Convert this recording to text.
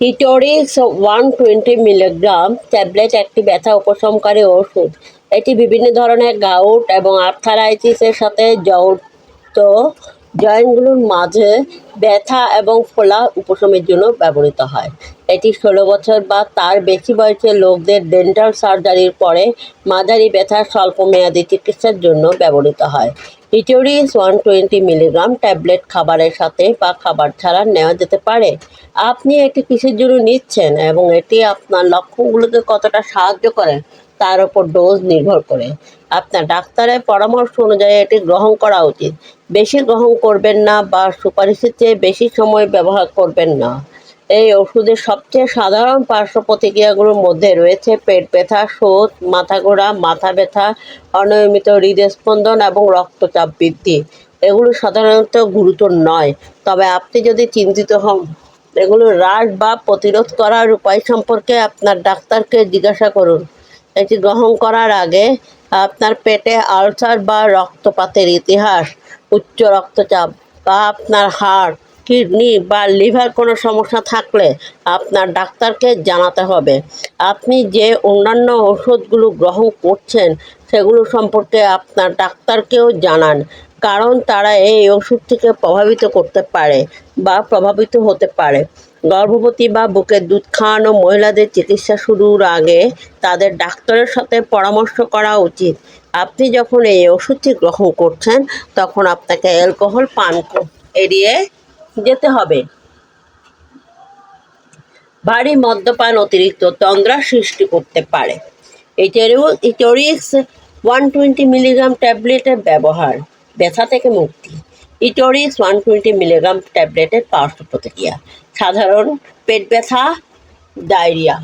হিটোরিক্স one twenty milligram, tablet একটি ব্যথা উপশমকারী ওষুধ। এটি বিভিন্ন ধরনের গাউট এবং আর্থারাইটিসের সাথে জড়িত জয়েন্টগুলোর মাঝে ব্যথা এবং ফোলা উপশমের জন্য ব্যবহৃত হয়। এটি ষোলো বছর বা তার বেশি বয়সের লোকদের ডেন্টাল সার্জারির পরে মাঝারি ব্যথার স্বল্পমেয়াদী চিকিৎসার জন্য ব্যবহৃত হয়। হিটোরিস ওয়ান টোয়েন্টি মিলিগ্রাম ট্যাবলেট খাবারের সাথে বা খাবার ছাড়া নেওয়া যেতে পারে। আপনি এটি কিসের জন্য নিচ্ছেন এবং এটি আপনার লক্ষণগুলোকে কতটা সাহায্য করে? তার উপর ডোজ নির্ভর করে। আপনার ডাক্তারের পরামর্শ অনুযায়ী এটি গ্রহণ করা উচিত। বেশি গ্রহণ করবেন না বা সুপারিশের চেয়ে বেশি সময় ব্যবহার করবেন না। এই ওষুধের সবচেয়ে সাধারণ পার্শ্ব প্রতিক্রিয়াগুলোর মধ্যে রয়েছে পেট ব্যথা শোধ মাথা ঘোরা, মাথা ব্যথা, অনিয়মিত হৃদস্পন্দন এবং রক্তচাপ বৃদ্ধি। এগুলো সাধারণত গুরুতর নয়। তবে আপনি যদি চিন্তিত হন, এগুলো হ্রাস বা প্রতিরোধ করার উপায় সম্পর্কে আপনার ডাক্তারকে জিজ্ঞাসা করুন। এটি গ্রহণ করার আগে আপনার পেটে আলসার বা রক্তপাতের ইতিহাস, উচ্চ রক্তচাপ বা আপনার হার্ট কিডনি বা লিভার কোনো সমস্যা থাকলে আপনার ডাক্তারকে জানাতে হবে। আপনি যে অন্যান্য ওষুধগুলো গ্রহণ করছেন, সেগুলো সম্পর্কে আপনার ডাক্তারকেও জানান, কারণ তারা এই ওষুধটিকে প্রভাবিত করতে পারে বা প্রভাবিত হতে পারে। গর্ভবতী বা বুকের দুধ খাওয়ানো মহিলাদের চিকিৎসা শুরুর আগে তাদের ডাক্তারের সাথে পরামর্শ করা উচিত। আপনি যখন এই ওষুধটি গ্রহণ করছেন, তখন আপনাকে অ্যালকোহল পান এড়িয়ে যেতে হবে। ভারী মদ্যপান অতিরিক্ত তন্দ্রা সৃষ্টি করতে পারে। ইটোরিক্স, ওয়ান টোয়েন্টি মিলিগ্রাম ট্যাবলেটের ব্যবহার, ব্যথা থেকে মুক্তি। ইটোরিক্স ওয়ান টোয়েন্টি মিলিগ্রাম ট্যাবলেটের পার্শ্ব প্রতিক্রিয়া। সাধারণ পেট ব্যথা ডায়রিয়া।